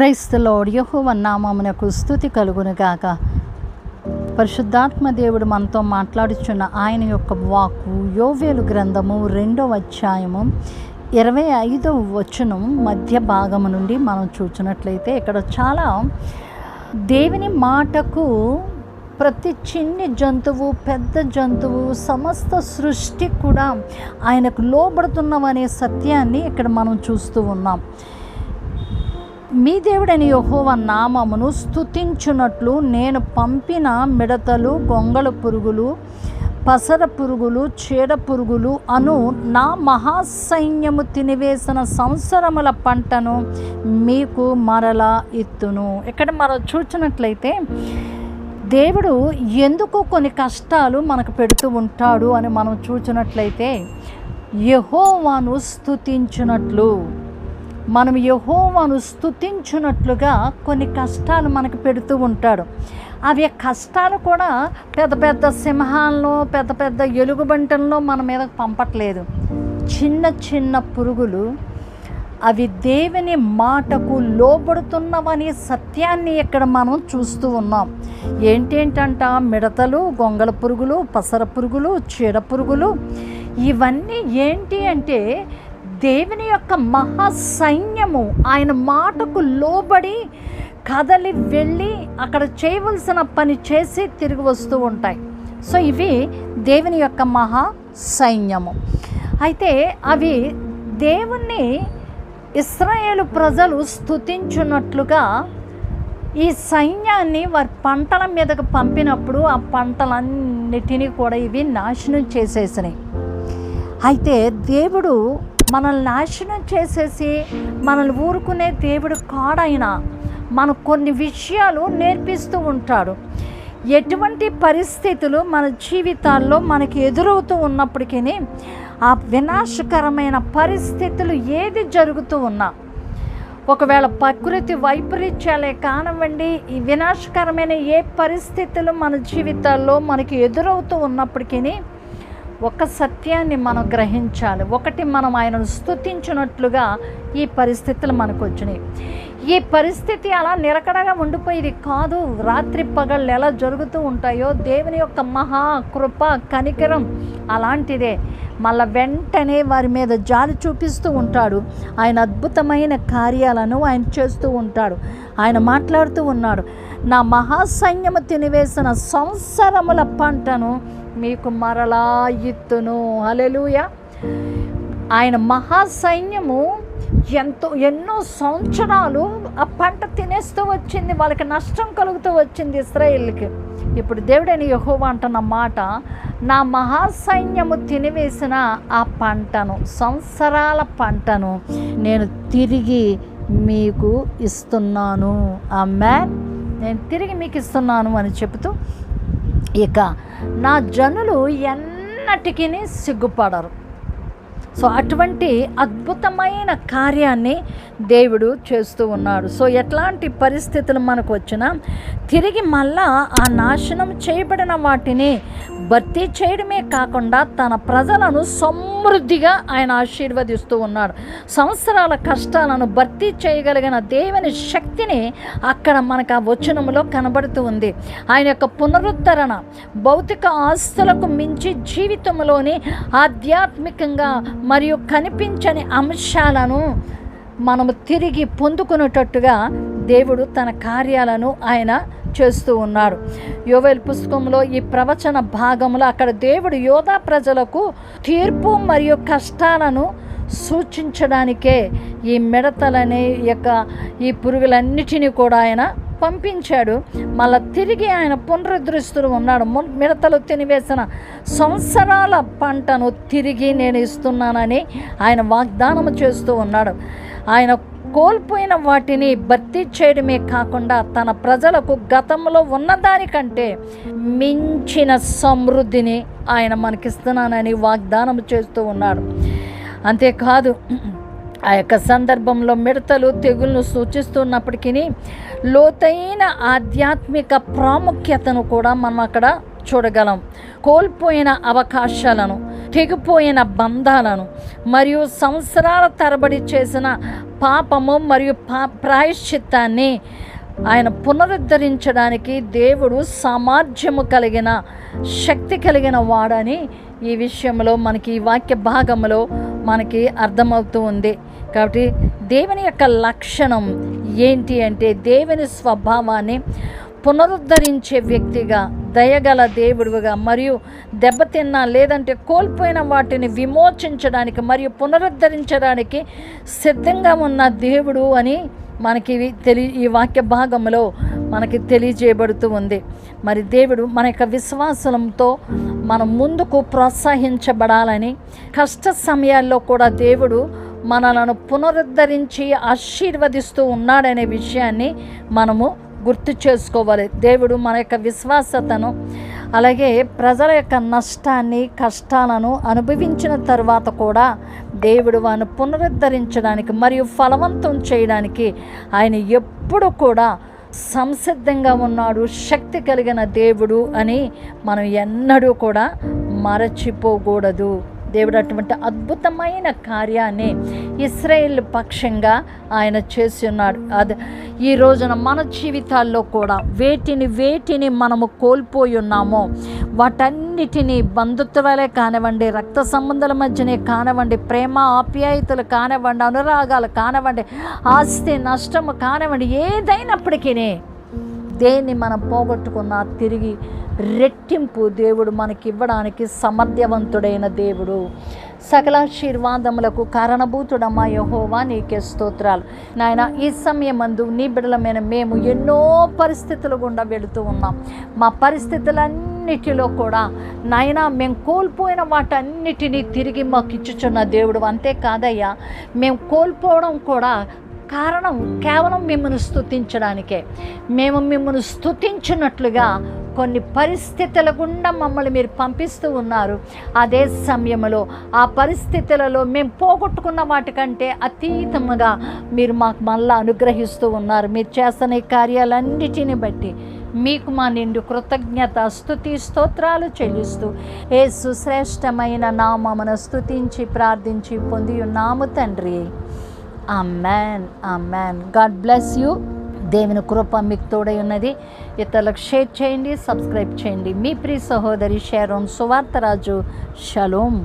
క్రైస్తలోడ్ యహోవన్నామమునకు స్థుతి కలుగును గాక. పరిశుద్ధాత్మ దేవుడు మనతో మాట్లాడుచున్న ఆయన యొక్క వాక్కు యోవేలు గ్రంథము రెండవ అధ్యాయము ఇరవై ఐదవ వచనం మధ్య భాగము నుండి మనం చూసినట్లయితే ఇక్కడ చాలా దేవుని మాటకు ప్రతి చిన్ని జంతువు పెద్ద జంతువు సమస్త సృష్టి కూడా ఆయనకు లోబడుతున్నవనే సత్యాన్ని ఇక్కడ మనం చూస్తూ ఉన్నాం. మీ దేవుడని యహోవ నామమును స్థుతించున్నట్లు నేను పంపిన మిడతలు గొంగళ పురుగులు పసర పురుగులు చీడ పురుగులు అను నా మహాసైన్యము తినివేసిన సంవత్సరముల పంటను మీకు మరలా ఇత్తును. ఇక్కడ మనం చూసినట్లయితే దేవుడు ఎందుకు కొన్ని కష్టాలు మనకు పెడుతూ ఉంటాడు అని మనం చూసినట్లయితే యహోవాను స్థుతించినట్లు మనం యహోవాను స్థుతించున్నట్లుగా కొన్ని కష్టాలు మనకు పెడుతూ ఉంటాడు. అవి కష్టాలు కూడా పెద్ద పెద్ద సింహాల్లో పెద్ద పెద్ద ఎలుగుబంటల్లో మన మీద పంపట్లేదు. చిన్న చిన్న పురుగులు అవి దేవుని మాటకు లోబడుతున్నవని సత్యాన్ని ఇక్కడ మనం చూస్తూ ఉన్నాం. ఏంటేంటంట? మిడతలు గొంగళ పురుగులు పసర పురుగులు చీడ పురుగులు ఇవన్నీ ఏంటి అంటే దేవుని యొక్క మహా సైన్యము ఆయన మాటకు లోబడి కదలి వెళ్ళి అక్కడ చేయవలసిన పని చేసి తిరిగి వస్తూ ఉంటాయి. సో ఇవి దేవుని యొక్క మహా సైన్యము అయితే అవి దేవుణ్ణి ఇస్రాయేలు ప్రజలు స్థుతించున్నట్లుగా ఈ సైన్యాన్ని వారి పంటల మీదకు పంపినప్పుడు ఆ పంటలన్నిటినీ కూడా ఇవి నాశనం చేసేసినాయి. అయితే దేవుడు మనల్ని నాశనం చేసేసి మనల్ని ఊరుకునే దేవుడు కాడైన మనకు కొన్ని విషయాలు నేర్పిస్తూ ఉంటాడు. ఎటువంటి పరిస్థితులు మన జీవితాల్లో మనకి ఎదురవుతూ ఉన్నప్పటికీ ఆ వినాశకరమైన పరిస్థితులు ఏది జరుగుతూ ఉన్నా ఒకవేళ ప్రకృతి వైపరీత్యాలే కానివ్వండి ఈ వినాశకరమైన ఏ పరిస్థితులు మన జీవితాల్లో మనకి ఎదురవుతూ ఉన్నప్పటికీ ఒక సత్యాన్ని మనం గ్రహించాలి. ఒకటి మనం ఆయనను స్తుతించినట్లుగా ఈ పరిస్థితులు మనకు వచ్చినాయి. ఈ పరిస్థితి అలా నిలకడగా ఉండిపోయేది కాదు. రాత్రి పగళ్ళు ఎలా జరుగుతూ ఉంటాయో దేవుని యొక్క మహా కృప కనికరం అలాంటిదే. మళ్ళా వెంటనే వారి మీద జాలి చూపిస్తూ ఉంటాడు. ఆయన అద్భుతమైన కార్యాలను ఆయన చేస్తూ ఉంటాడు. ఆయన మాట్లాడుతూ ఉన్నాడు. నా మహాసైన్యము తినివేసిన సంవత్సరముల పంటను మీకు మరలా ఇత్తును. అలెలుయ ఆయన మహాసైన్యము ఎంతో ఎన్నో సంవత్సరాలు ఆ పంట తినేస్తూ వచ్చింది వాళ్ళకి నష్టం కలుగుతూ వచ్చింది ఇస్రాయిల్కి. ఇప్పుడు దేవుడని యహోవ అంటున్న మాట నా మహాసైన్యము తినివేసిన ఆ పంటను సంవత్సరాల పంటను నేను తిరిగి మీకు ఇస్తున్నాను. ఆ మ్యాన్ నేను తిరిగి మీకు ఇస్తున్నాను అని చెబుతూ ఇక నా జనులు ఎన్నటికీ సిగ్గుపడరు. సో అటువంటి అద్భుతమైన కార్యాన్ని దేవుడు చేస్తూ ఉన్నాడు. సో ఎట్లాంటి పరిస్థితులు మనకు వచ్చినా తిరిగి మళ్ళా ఆ నాశనం చేయబడిన వాటిని భర్తీ చేయడమే కాకుండా తన ప్రజలను సమృద్ధిగా ఆయన ఆశీర్వదిస్తూ ఉన్నాడు. సంవత్సరాల కష్టాలను భర్తీ చేయగలిగిన దేవుని శక్తిని అక్కడ మనకు ఆ వచనంలో కనబడుతూ ఉంది. ఆయన యొక్క పునరుద్ధరణ భౌతిక ఆస్తులకు మించి జీవితంలోని ఆధ్యాత్మికంగా మరియు కనిపించని అంశాలను మనము తిరిగి పొందుకునేటట్టుగా దేవుడు తన కార్యాలను ఆయన చేస్తూ ఉన్నాడు యోవేల్ పుస్తకంలో ఈ ప్రవచన భాగంలో అక్కడ దేవుడు యోధా ప్రజలకు తీర్పు మరియు కష్టాలను సూచించడానికే ఈ మిడతలనే యొక్క ఈ పురుగులన్నిటినీ కూడా ఆయన పంపించాడు. మళ్ళా తిరిగి ఆయన పునరుద్ధరిస్తూ ఉన్నాడు. ము- మిడతలు తినివేసిన సంవత్సరాల పంటను తిరిగి నేను ఇస్తున్నానని ఆయన వాగ్దానం చేస్తూ ఉన్నాడు. ఆయన కోల్పోయిన వాటిని భర్తీ చేయడమే కాకుండా తన ప్రజలకు గతంలో ఉన్నదానికంటే మించిన సమృద్ధిని ఆయన మనకిస్తున్నానని వాగ్దానం చేస్తూ ఉన్నాడు. అంతేకాదు ఆ యొక్క సందర్భంలో మిడతలు తెగులను సూచిస్తున్నప్పటికీ లోతైన ఆధ్యాత్మిక ప్రాముఖ్యతను కూడా మనం అక్కడ చూడగలం. కోల్పోయిన అవకాశాలను తెగిపోయిన బంధాలను మరియు సంవత్సరాల తరబడి చేసిన పాపము మరియు పా ప్రాయశ్చిత్తాన్ని ఆయన పునరుద్ధరించడానికి దేవుడు సామర్థ్యము కలిగిన శక్తి కలిగిన వాడని ఈ విషయంలో మనకి ఈ వాక్య భాగంలో మనకి అర్థమవుతూ ఉంది. కాబట్టి దేవుని యొక్క లక్షణం ఏంటి అంటే దేవుని స్వభావాన్ని పునరుద్ధరించే వ్యక్తిగా దయగల దేవుడుగా మరియు దెబ్బతిన్న లేదంటే కోల్పోయిన వాటిని విమోచించడానికి మరియు పునరుద్ధరించడానికి సిద్ధంగా ఉన్న దేవుడు అని మనకి తెలి ఈ వాక్య భాగంలో మనకి తెలియజేయబడుతూ ఉంది. మరి దేవుడు మన యొక్క విశ్వాసంతో మనం ముందుకు ప్రోత్సహించబడాలని కష్ట సమయాల్లో కూడా దేవుడు మనలను పునరుద్ధరించి ఆశీర్వదిస్తూ ఉన్నాడనే విషయాన్ని మనము గుర్తు చేసుకోవాలి. దేవుడు మన యొక్క విశ్వాసతను అలాగే ప్రజల యొక్క నష్టాన్ని కష్టాలను అనుభవించిన తర్వాత కూడా దేవుడు వాను పునరుద్ధరించడానికి మరియు ఫలవంతం చేయడానికి ఆయన ఎప్పుడు కూడా సంసిద్ధంగా ఉన్నాడు. శక్తి కలిగిన దేవుడు అని మనం ఎన్నడూ కూడా మరచిపోకూడదు. దేవుడు అటువంటి అద్భుతమైన కార్యాన్ని ఇస్రాయేల్ పక్షంగా ఆయన చేసి ఉన్నాడు. అది ఈ రోజున మన జీవితాల్లో కూడా వేటిని వేటిని మనము కోల్పోయి ఉన్నామో వాటన్నిటినీ బంధుత్వాలే కానివ్వండి రక్త సంబంధాల మధ్యనే కానివ్వండి ప్రేమ ఆప్యాయతలు కానివ్వండి అనురాగాలు కానివ్వండి ఆస్తి నష్టము కానివ్వండి ఏదైనప్పటికీ దేన్ని మనం పోగొట్టుకున్నా తిరిగి రెట్టింపు దేవుడు మనకి ఇవ్వడానికి సమర్థవంతుడైన దేవుడు. సకలాశీర్వాదములకు కారణభూతుడమ్మా యహోవా నీకే స్తోత్రాలు. నాయన ఈ సమయమందు నీ బిడలమైన మేము ఎన్నో పరిస్థితులు గుండా వెళుతూ ఉన్నాం. మా పరిస్థితులన్నిటిలో కూడా నాయన మేము కోల్పోయిన వాటన్నిటినీ తిరిగి మాకు ఇచ్చుచున్న దేవుడు అంతేకాదయ్యా. మేము కోల్పోవడం కూడా కారణం కేవలం మిమ్మల్ని స్థుతించడానికే మేము మిమ్మల్ని స్థుతించినట్లుగా కొన్ని పరిస్థితుల గుండా మమ్మల్ని మీరు పంపిస్తూ ఉన్నారు. అదే సమయంలో ఆ పరిస్థితులలో మేము పోగొట్టుకున్న వాటికంటే అతీతముగా మీరు మాకు మళ్ళా అనుగ్రహిస్తూ ఉన్నారు. మీరు చేస్తున్న ఈ కార్యాలన్నిటిని బట్టి మీకు మా నిండు కృతజ్ఞత స్థుతి స్తోత్రాలు చెల్లిస్తూ ఏ సుశ్రేష్టమైన నామమున స్తుతించి ప్రార్థించి పొంది ఉన్నాము తండ్రి. ఆ మ్యాన్ ఆ మ్యాన్ గాడ్ బ్లెస్ యూ దేవుని కృప మీకు తోడై ఉన్నది. ఇతరులకు షేర్ చేయండి సబ్స్క్రైబ్ చేయండి. మీ ప్రియ సహోదరి షేరోన్ సువార్తరాజు. షలోం.